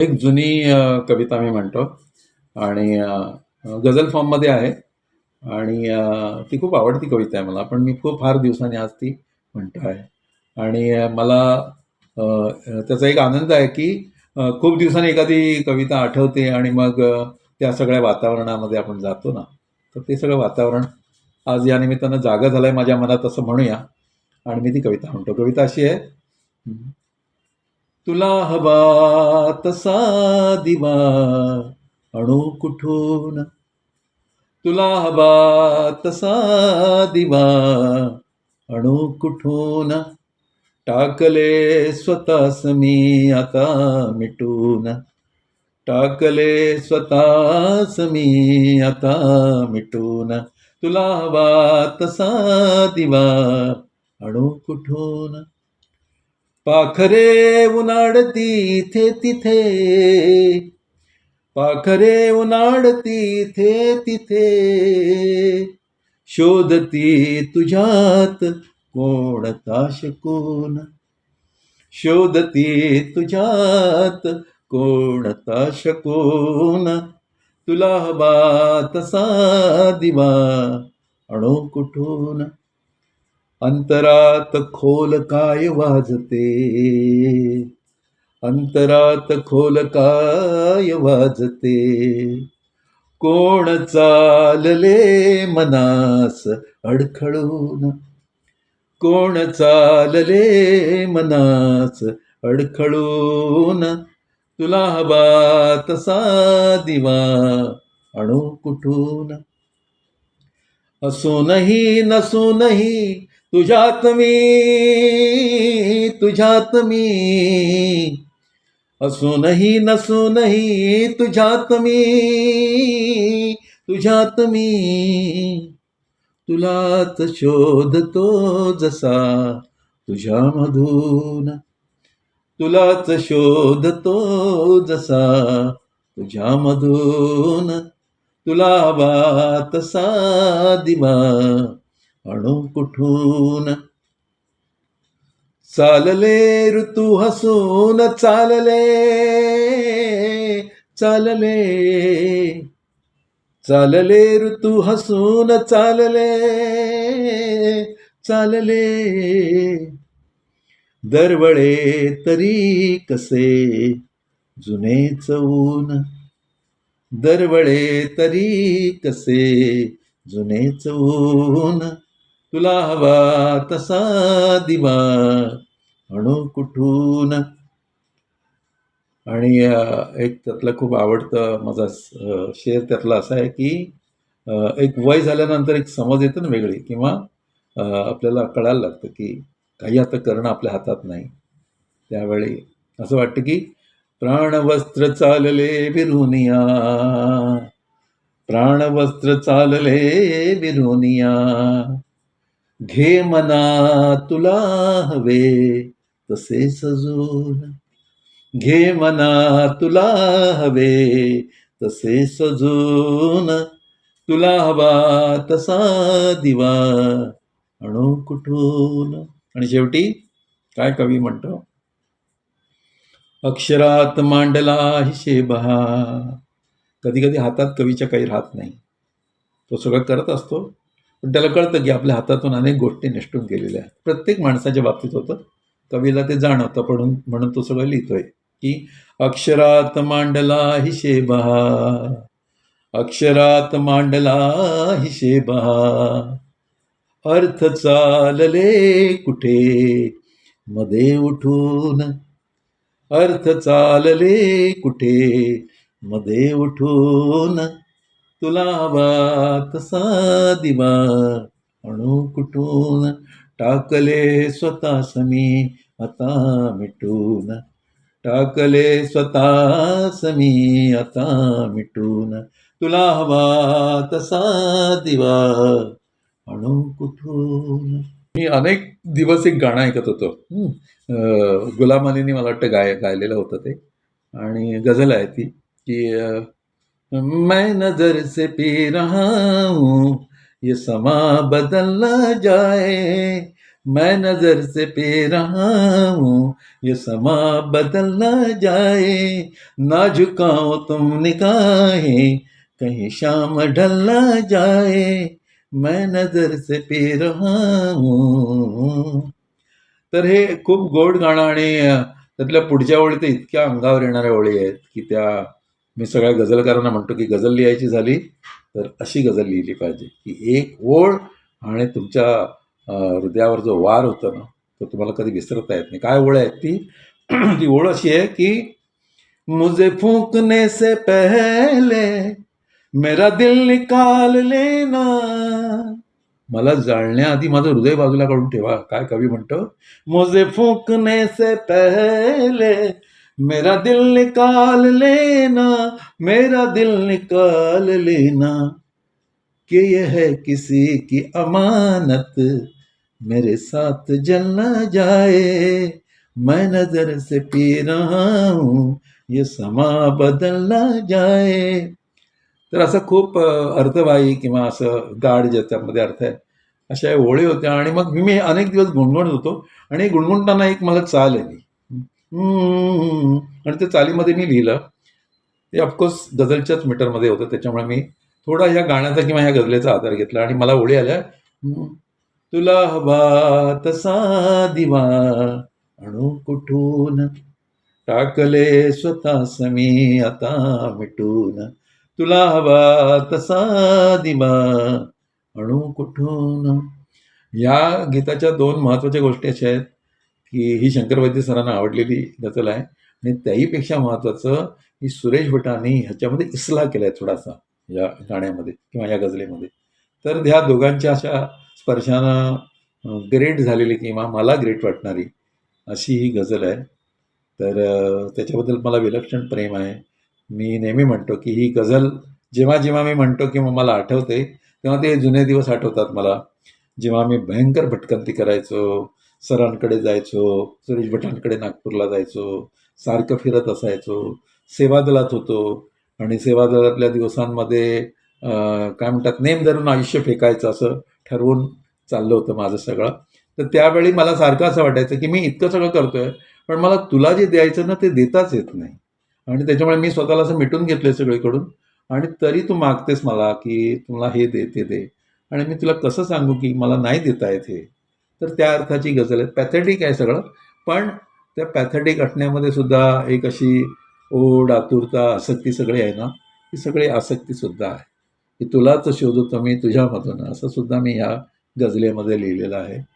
एक जुनी कविता मी म्हणतो. आणि गझल फॉर्ममध्ये आहे. आणि ती खूप आवडती कविता आहे मला. पण मी खूप फार दिवसांनी आज ती म्हणतो आहे. आणि मला त्याचा एक आनंद आहे की खूप दिवसांनी एखादी कविता आठवते आणि मग त्या सगळ्या वातावरणामध्ये आपण जातो ना. तर ते सगळं वातावरण आज या निमित्तानं जागा झालं आहे माझ्या मनात असं म्हणूया. आणि मी ती कविता म्हणतो. कविता अशी आहे. तुला हवा तसा दिवा अणू कुठून? तुला हवा तसा दिवा अणू कुठून? टाकले स्वतःस मी आता मिटून. टाकले स्वतःस मी आता मिटून. तुला हवा तसा दिवा अणू कुठून? पाखरे उन्हाळती इथे तिथे. पाखरे उन्हाळती इथे तिथे. शोधती तुझ्यात कोणता शकून शोधती तुझ्यात कोणता शकून तुला हवा तसा दिवा अणू कुठून? अंतरात खोल काय वाजते? अंतरात खोल काय वाजते? कोण चालले मनास अडखळून? कोण चालले मनास अडखळून? तुला हवा तसा दिवा अणू कुठून? असूनही नसूनही तुझ्यात मी तुझ्यात मी. असूनही नसूनही तुझ्यात मी तुझ्यात मी. तुलाच शोधतो जसा तुझ्यामधून. तुलाच शोधतो जसा तुझ्यामधून. तुला हवा तसा दिवा अणू कुठून? चालले ऋतू हसून चालले चालले. चालले ऋतू हसून चालले चालले. दरवळे तरी कसे जुने चवून दरवळे तरी कसे जुने चवून तुला हवा तसा दिवा अणू कुठून? आणि एक त्यातलं खूप आवडतं माझा शेर त्यातला असा आहे की एक वय झाल्यानंतर एक समज येतं ना वेगळी किंवा आपल्याला कळायला लागतं की काही आता करणं आपल्या हातात नाही. त्यावेळी असं वाटतं की प्राणवस्त्र चालले विरुनिया प्राणवस्त्र चालले विरुनिया. घे मना तुला हवे तसे सजून घे मना तुला हवे तसे सजून तुला हवा तसा दिवा अणू कुठून? आणि शेवटी काय कवी म्हणतो? अक्षरात मांडला हिशेबहा कधी कधी हातात कवीच्या काही राहत नाही. तो सगळं करत असतो. पण त्याला कळतं की आपल्या हातातून अनेक गोष्टी निष्ठून गेलेल्या आहेत. प्रत्येक माणसाच्या बाबतीत होतं. कवीला ते जाणवतं पडून म्हणून तो सगळं लिहितोय की अक्षरात मांडला हिशेबहा अक्षरात मांडला हिशेबा अर्थ चालले कुठे? मध्ये उठून. अर्थ चालले कुठे? मध्ये उठून. तुला हवा तसा दिवा अणू कुठून टाकले स्वतः समी आता मिटून. टाकले स्वतः समी आता मिटून. तुला हवा तसा दिवा अणू कुठून? मी अनेक दिवस एक गाणं ऐकत होतो. गुलाम अलीनी मला वाटतं गाय गायलेलं होतं ते. आणि गझल आहे ती की मैं नजर से पी रहा हूँ ये समा बदल ना जाए। मैं नजर से पी रहा हूँ ये समा बदल न जाए। ना झुकाओ तुम निगाहें कहीं शाम ढल न जाए। मैं नजर से पी रहा हूँ। तर हे खूप गोड गाणं आणि त्यातल्या पुढच्या ओळी तर इतक्या अंगावर येणाऱ्या ओळी आहेत की त्या मी सगळ्या गझलकारांना म्हणतो की गझल लिहायची झाली तर अशी गझल लिहिली पाहिजे. की एक ओळ आणि तुमच्या हृदयावर जो वार होता ना तो तुम्हाला कधी विसरता येत नाही. काय ओळ आहे ती? ती ओळ अशी आहे की मुझे फूकने से पहले मेरा दिल निकाल लेना. मला जाळण्याआधी माझं हृदय बाजूला काढून ठेवा. काय कवी म्हणतो? मुझे फूकने से पहले मेरा दिल निकाल लेना, मेरा दिल निकाल लेना कि यह है किसी की अमानत। मेरे साथ जल न जाए, मैं नज़र से पी रहा हूँ, ये समा बदल न जाए। तर असं खूप अर्थवाही किंवा असं गाढ ज्याच्यामध्ये अर्थ आहे. अशा ओळी होत्या आणि मग मी अनेक दिवस गुणगुणत होतो आणि गुणगुणताना एक मला चाल आली. आणि त्या चालीमध्ये मी लिहिलं. ते ऑफकोर्स गझलच्याच मीटरमध्ये होतं. त्याच्यामुळे मी थोडा या गाण्याचा किंवा ह्या गझलेचा आधार घेतला आणि मला ओळी आल्या. तुला हवा तसा दिवा अणू कुठून? टाकले स्वतः समी आता मिटून. तुला हवा तसा दिवा अणू कुठून? या गीताच्या दोन महत्त्वाच्या गोष्टी अशा आहेत. की ही शंकर वैद्य सरांना आवडलेली गजल आहे. आणि त्याहीपेक्षा महत्त्वाचं की सुरेश भटांनी ह्याच्यामध्ये इसला केला आहे थोडासा या गाण्यामध्ये किंवा या गजलेमध्ये तर ह्या दोघांच्या अशा स्पर्शानं ग्रेट झालेली किंवा मला ग्रेट वाटणारी अशी ही गझल आहे. तर त्याच्याबद्दल मला विलक्षण प्रेम आहे. मी नेहमी म्हणतो की ही गझल जेव्हा जेव्हा मी म्हणतो किंवा मला आठवते तेव्हा ते जुने दिवस आठवतात मला. जेव्हा मी भयंकर भटकंती करायचो सरांकडे जायचो सुरेश भटांकडे नागपूरला जायचो सारखं फिरत असायचो सेवादलात होतो आणि सेवादलातल्या दिवसांमध्ये काय म्हणतात नेम धरून आयुष्य फेकायचं असं ठरवून चाललं होतं माझं सगळं. तर त्यावेळी मला सारखं असं वाटायचं की मी इतकं सगळं करतोय पण मला तुला जे द्यायचं ना ते देताच येत नाही. आणि त्याच्यामुळे मी स्वतःला असं मिटून घेतलं सगळीकडून. आणि तरी तू मागतेस मला की तुला हे दे ते दे. आणि मी तुला कसं सांगू की मला नाही देता येत हे? तर त्या अर्थाची गझल आहे. पॅथेटिक आहे सगळं. पण त्या पॅथेटिक असण्यामध्ये सुद्धा एक अशी ओढ आतुरता आसक्ती सगळी आहे ना? ती सगळी आसक्तीसुद्धा आहे. की तुलाच शोधतो मी तुझ्यामधून. असं सुद्धा मी ह्या गझलेमध्ये लिहिलेलं आहे.